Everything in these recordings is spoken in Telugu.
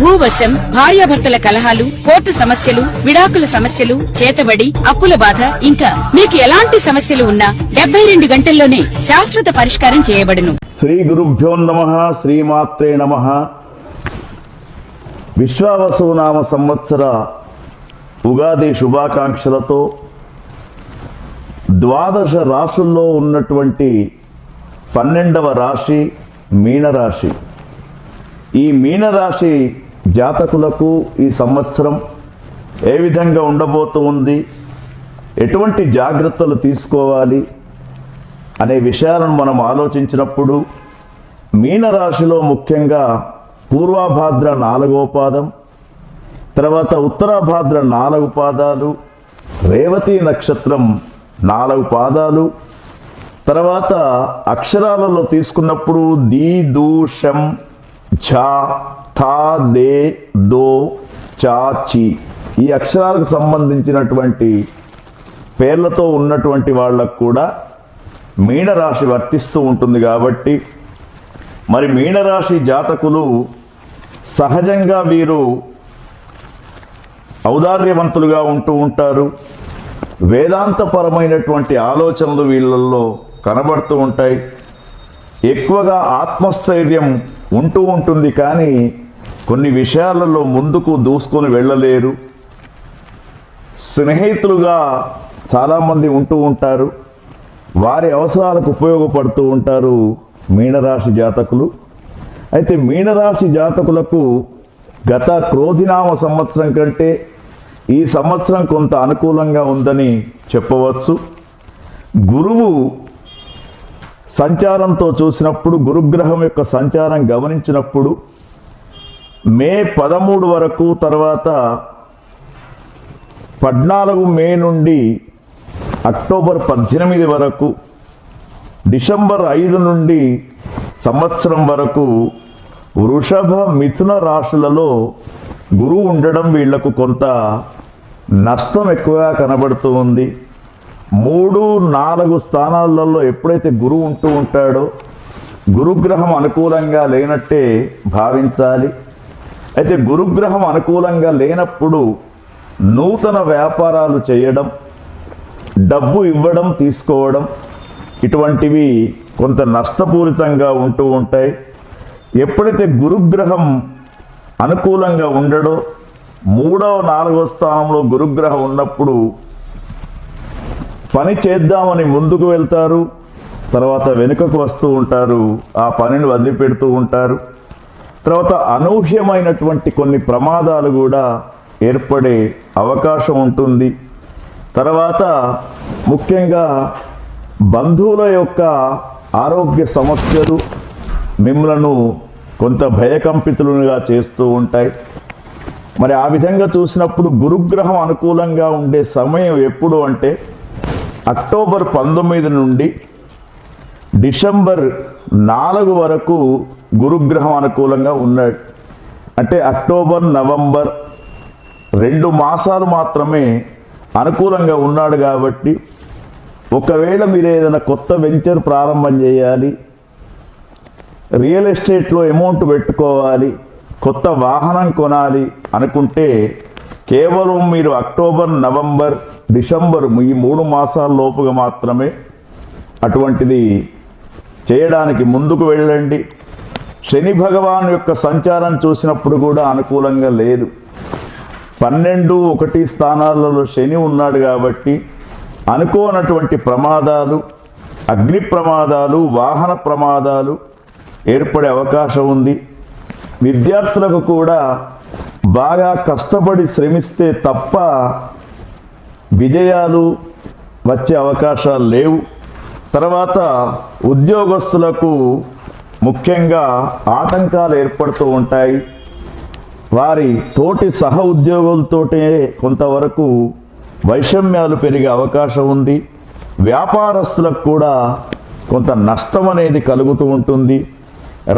భూవశం భార్యాభర్తల కలహాలు కోర్టు సమస్యలు విడాకుల సమస్యలు చేతబడి అప్పుల బాధ ఇంకా మీకు ఎలాంటి సమస్యలు ఉన్నా డెబ్బై రెండు గంటల్లోనే శాశ్వత పరిష్కారం చేయబడును. శ్రీ గురుభ్యో నమ శ్రీమాత్రే నమ. విశ్వావసునామ సంవత్సర ఉగాది శుభాకాంక్షలతో ద్వాదశ రాశుల్లో ఉన్నటువంటి పన్నెండవ రాశి మీనరాశి. ఈ మీనరాశి జాతకులకు ఈ సంవత్సరం ఏ విధంగా ఉండబోతూ ఉంది ఎటువంటి జాగ్రత్తలు తీసుకోవాలి అనే విషయాలను మనం ఆలోచించినప్పుడు మీనరాశిలో ముఖ్యంగా పూర్వాభాద్ర నాలుగో పాదం తర్వాత ఉత్తరాభాద్ర నాలుగు పాదాలు రేవతి నక్షత్రం నాలుగు పాదాలు తర్వాత అక్షరాలలో తీసుకున్నప్పుడు ది దూషం షం ఛ థా దే దో చా చి ఈ అక్షరాలకు సంబంధించినటువంటి పేర్లతో ఉన్నటువంటి వాళ్ళకు కూడా మీనరాశి వర్తిస్తూ ఉంటుంది కాబట్టి మరి మీనరాశి జాతకులు సహజంగా వీరు ఔదార్యవంతులుగా ఉంటూ ఉంటారు. వేదాంతపరమైనటువంటి ఆలోచనలు వీళ్ళల్లో కనబడుతూ ఉంటాయి. ఎక్కువగా ఆత్మస్థైర్యం ఉంటూ ఉంటుంది కానీ కొన్ని విషయాలలో ముందుకు దూసుకొని వెళ్ళలేరు. స్నేహితులుగా చాలామంది ఉంటూ ఉంటారు. వారి అవసరాలకు ఉపయోగపడుతూ ఉంటారు మీనరాశి జాతకులు. అయితే మీనరాశి జాతకులకు గత క్రోధినామ సంవత్సరం కంటే ఈ సంవత్సరం కొంత అనుకూలంగా ఉందని చెప్పవచ్చు. గురువు సంచారంతో చూసినప్పుడు గురుగ్రహం యొక్క సంచారం గమనించినప్పుడు మే పదమూడు వరకు తర్వాత పద్నాలుగు మే నుండి అక్టోబర్ పద్దెనిమిది వరకు డిసెంబర్ ఐదు నుండి సంవత్సరం వరకు వృషభ మిథున రాశులలో గురువు ఉండడం వీళ్ళకు కొంత నష్టం ఎక్కువగా కనబడుతూ ఉంది. మూడు నాలుగు స్థానాలలో ఎప్పుడైతే గురువు ఉంటూ ఉంటాడో గురుగ్రహం అనుకూలంగా లేనట్టే భావించాలి. అయితే గురుగ్రహం అనుకూలంగా లేనప్పుడు నూతన వ్యాపారాలు చేయడం డబ్బు ఇవ్వడం తీసుకోవడం ఇటువంటివి కొంత నష్టపూరితంగా ఉంటూ ఉంటాయి. ఎప్పుడైతే గురుగ్రహం అనుకూలంగా ఉండడో మూడవ నాలుగవ స్థానంలో గురుగ్రహం ఉన్నప్పుడు పని చేద్దామని ముందుకు వెళ్తారు తర్వాత వెనుకకు వస్తూ ఉంటారు ఆ పనిని వదిలిపెడుతూ ఉంటారు. తర్వాత అనూహ్యమైనటువంటి కొన్ని ప్రమాదాలు కూడా ఏర్పడే అవకాశం ఉంటుంది. తర్వాత ముఖ్యంగా బంధువుల యొక్క ఆరోగ్య సమస్యలు మిమ్మలను కొంత భయకంపితులుగా చేస్తూ ఉంటాయి. మరి ఆ విధంగా చూసినప్పుడు గురుగ్రహం అనుకూలంగా ఉండే సమయం ఎప్పుడు అంటే అక్టోబర్ పంతొమ్మిది నుండి డిసెంబర్ నాలుగు వరకు గురుగ్రహం అనుకూలంగా ఉన్నాడు అంటే అక్టోబర్ నవంబర్ రెండు మాసాలు మాత్రమే అనుకూలంగా ఉన్నాడు కాబట్టి ఒకవేళ మీరు ఏదైనా కొత్త వెంచర్ ప్రారంభం చేయాలి రియల్ ఎస్టేట్లో అమౌంట్ పెట్టుకోవాలి కొత్త వాహనం కొనాలి అనుకుంటే కేవలం మీరు అక్టోబర్ నవంబర్ డిసెంబర్ ఈ మూడు మాసాల లోపుగా మాత్రమే అటువంటిది చేయడానికి ముందుకు వెళ్ళండి. శని భగవాన్ యొక్క సంచారం చూసినప్పుడు కూడా అనుకూలంగా లేదు. పన్నెండు ఒకటి స్థానాలలో శని ఉన్నాడు కాబట్టి అనుకోనటువంటి ప్రమాదాలు అగ్ని ప్రమాదాలు వాహన ప్రమాదాలు ఏర్పడే అవకాశం ఉంది. విద్యార్థులకు కూడా బాగా కష్టపడి శ్రమిస్తే తప్ప విజయాలు వచ్చే అవకాశాలు లేవు. తర్వాత ఉద్యోగస్తులకు ముఖ్యంగా ఆటంకాలు ఏర్పడుతూ ఉంటాయి. వారి తోటి సహ ఉద్యోగులతోటే కొంతవరకు వైషమ్యాలు పెరిగే అవకాశం ఉంది. వ్యాపారస్తులకు కూడా కొంత నష్టం అనేది కలుగుతూ ఉంటుంది.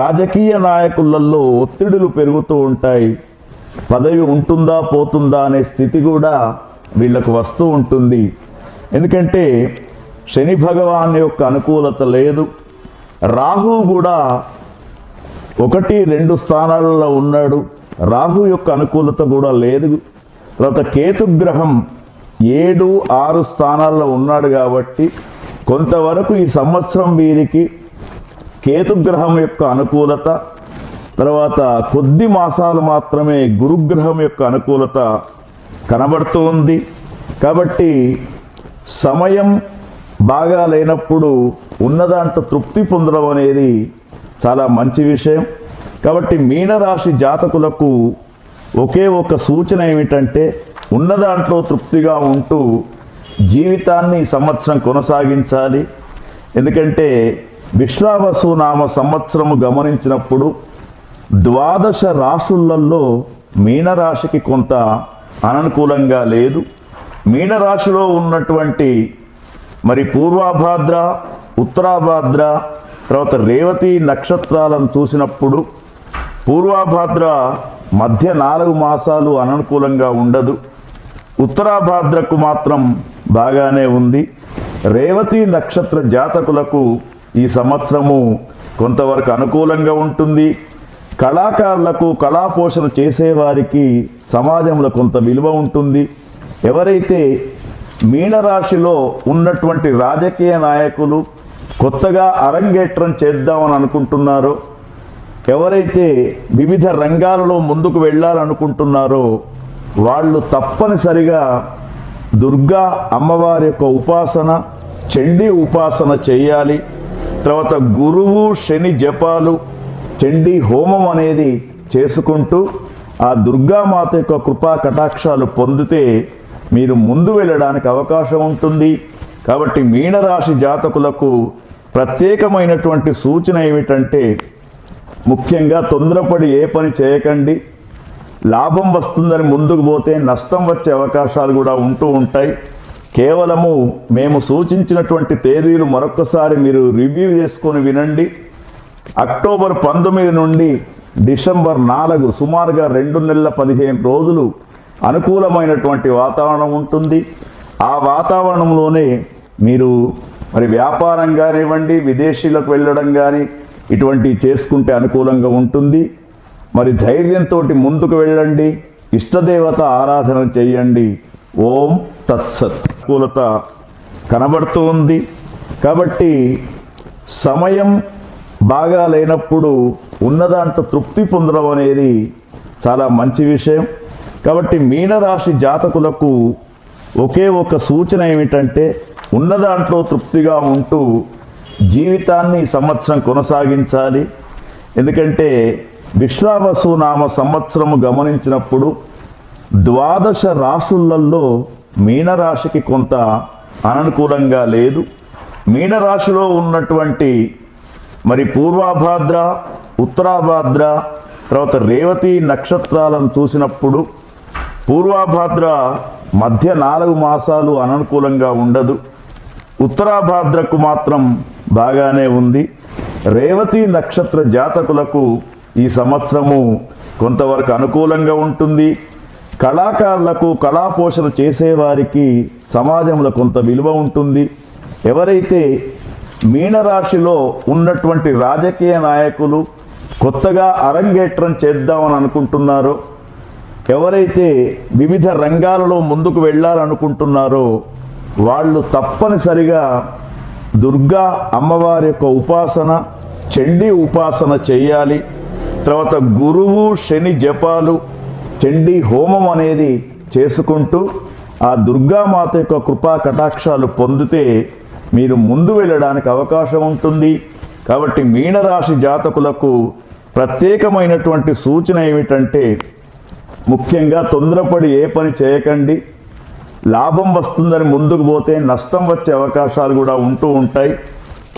రాజకీయ నాయకులలో ఒత్తిడులు పెరుగుతూ ఉంటాయి. పదవి ఉంటుందా పోతుందా అనే స్థితి కూడా వీళ్ళకు వస్తూ ఉంటుంది. ఎందుకంటే శని భగవాన్ యొక్క అనుకూలత లేదు. రాహు కూడా ఒకటి రెండు స్థానాలలో ఉన్నాడు. రాహు యొక్క అనుకూలత కూడా లేదు. తర్వాత కేతుగ్రహం ఏడు ఆరు స్థానాల్లో ఉన్నాడు కాబట్టి కొంతవరకు ఈ సంవత్సరం వీరికి కేతుగ్రహం యొక్క అనుకూలత తర్వాత కొద్ది మాసాలు మాత్రమే గురుగ్రహం యొక్క అనుకూలత కనబడుతూ ఉంది. కాబట్టి సమయం బాగా లేనప్పుడు ఉన్నదాంట్లో తృప్తి పొందడం అనేది చాలా మంచి విషయం. కాబట్టి మీనరాశి జాతకులకు ఒకే ఒక సూచన ఏమిటంటే ఉన్నదాంట్లో తృప్తిగా ఉంటూ జీవితాన్ని సంవత్సరం కొనసాగించాలి. ఎందుకంటే విశ్వావసు నామ సంవత్సరము గమనించినప్పుడు ద్వాదశ రాశులలో మీనరాశికి కొంత అననుకూలంగా లేదు. మీనరాశిలో ఉన్నటువంటి మరి పూర్వాభాద్ర ఉత్తరాభాద్ర తర్వాత రేవతి నక్షత్రాలను చూసినప్పుడు పూర్వాభాద్ర మధ్య నాలుగు మాసాలు అననుకూలంగా ఉండదు. ఉత్తరాభాద్రకు మాత్రం బాగానే ఉంది. రేవతి నక్షత్ర జాతకులకు ఈ సంవత్సరము కొంతవరకు అనుకూలంగా ఉంటుంది. కళాకారులకు కళాపోషణ చేసేవారికి సమాజంలో కొంత విలువ ఉంటుంది. ఎవరైతే మీనరాశిలో ఉన్నటువంటి రాజకీయ నాయకులు కొత్తగా అరంగేట్రం చేద్దామని అనుకుంటున్నారో ఎవరైతే వివిధ రంగాలలో ముందుకు వెళ్ళాలనుకుంటున్నారో వాళ్ళు తప్పనిసరిగా దుర్గా అమ్మవారి యొక్క ఉపాసన చండీ ఉపాసన చేయాలి. తర్వాత గురువు శని జపాలు చండీ హోమం అనేది చేసుకుంటూ ఆ దుర్గామాత యొక్క కృపా కటాక్షాలు పొందితే మీరు ముందు వెళ్ళడానికి అవకాశం ఉంటుంది. కాబట్టి మీనరాశి జాతకులకు ప్రత్యేకమైనటువంటి సూచన ఏమిటంటే ముఖ్యంగా తొందరపడి ఏ పని చేయకండి. లాభం వస్తుందని ముందుకు పోతే నష్టం వచ్చే అవకాశాలు కూడా ఉంటూ ఉంటాయి. కేవలము మేము సూచించినటువంటి తేదీలు మరొకసారి మీరు రివ్యూ చేసుకొని వినండి. అక్టోబర్ పంతొమ్మిది నుండి డిసెంబర్ నాలుగు సుమారుగా రెండు నెలల పదిహేను రోజులు అనుకూలమైనటువంటి వాతావరణం ఉంటుంది. ఆ వాతావరణంలోనే మీరు మరి వ్యాపారం కానివ్వండి విదేశీలకు వెళ్ళడం కానీ ఇటువంటివి చేసుకుంటే అనుకూలంగా ఉంటుంది. మరి ధైర్యంతో ముందుకు వెళ్ళండి ఇష్టదేవత ఆరాధన చేయండి. ఓం తత్సత్. అనుకూలత కనబడుతూ ఉంది. కాబట్టి సమయం బాగా లేనప్పుడు ఉన్నదాంట్లో తృప్తి పొందడం అనేది చాలా మంచి విషయం. కాబట్టి మీనరాశి జాతకులకు ఒకే ఒక సూచన ఏమిటంటే ఉన్న దాంట్లో తృప్తిగా ఉంటూ జీవితాన్ని సంవత్సరం కొనసాగించాలి. ఎందుకంటే విశ్వావసు నామ సంవత్సరము గమనించినప్పుడు ద్వాదశ రాశులలో మీనరాశికి కొంత అననుకూలంగా లేదు. మీనరాశిలో ఉన్నటువంటి మరి పూర్వాభాద్ర ఉత్తరాభాద్ర తర్వాత రేవతి నక్షత్రాలను చూసినప్పుడు పూర్వాభాద్ర మధ్య నాలుగు మాసాలు అననుకూలంగా ఉండదు. ఉత్తరాభాద్రకు మాత్రం బాగానే ఉంది. రేవతి నక్షత్ర జాతకులకు ఈ సంవత్సరము కొంతవరకు అనుకూలంగా ఉంటుంది. కళాకారులకు కళాపోషణ చేసేవారికి సమాజంలో కొంత విలువ ఉంటుంది. ఎవరైతే మీనరాశిలో ఉన్నటువంటి రాజకీయ నాయకులు కొత్తగా అరంగేట్రం చేద్దామని అనుకుంటున్నారో ఎవరైతే వివిధ రంగాలలో ముందుకు వెళ్ళాలనుకుంటున్నారో వాళ్ళు తప్పనిసరిగా దుర్గా అమ్మవారి యొక్క ఉపాసన చండీ ఉపాసన చేయాలి. తర్వాత గురువు శని జపాలు చండీ హోమం అనేది చేసుకుంటూ ఆ దుర్గామాత యొక్క కృపా కటాక్షాలు పొందితే మీరు ముందు వెళ్ళడానికి అవకాశం ఉంటుంది. కాబట్టి మీనరాశి జాతకులకు ప్రత్యేకమైనటువంటి సూచన ఏమిటంటే ముఖ్యంగా తొందరపడి ఏ పని చేయకండి. లాభం వస్తుందని ముందుకు పోతే నష్టం వచ్చే అవకాశాలు కూడా ఉంటూ ఉంటాయి.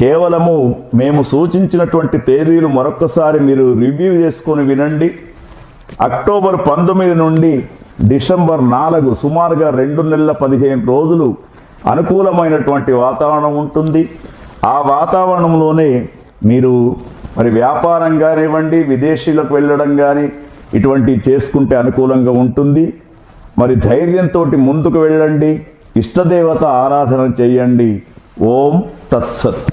కేవలము మేము సూచించినటువంటి తేదీలు మరొకసారి మీరు రివ్యూ చేసుకొని వినండి. అక్టోబర్ పంతొమ్మిది నుండి డిసెంబర్ నాలుగు సుమారుగా రెండు నెలల పదిహేను రోజులు అనుకూలమైనటువంటి వాతావరణం ఉంటుంది. ఆ వాతావరణంలోనే మీరు మరి వ్యాపారం కానివ్వండి విదేశీలకు వెళ్ళడం కానీ ఇటువంటివి చేసుకుంటే అనుకూలంగా ఉంటుంది. మరి ధైర్యంతో ముందుకు వెళ్ళండి. ఇష్టదేవత ఆరాధన చేయండి. ఓం తత్సత్.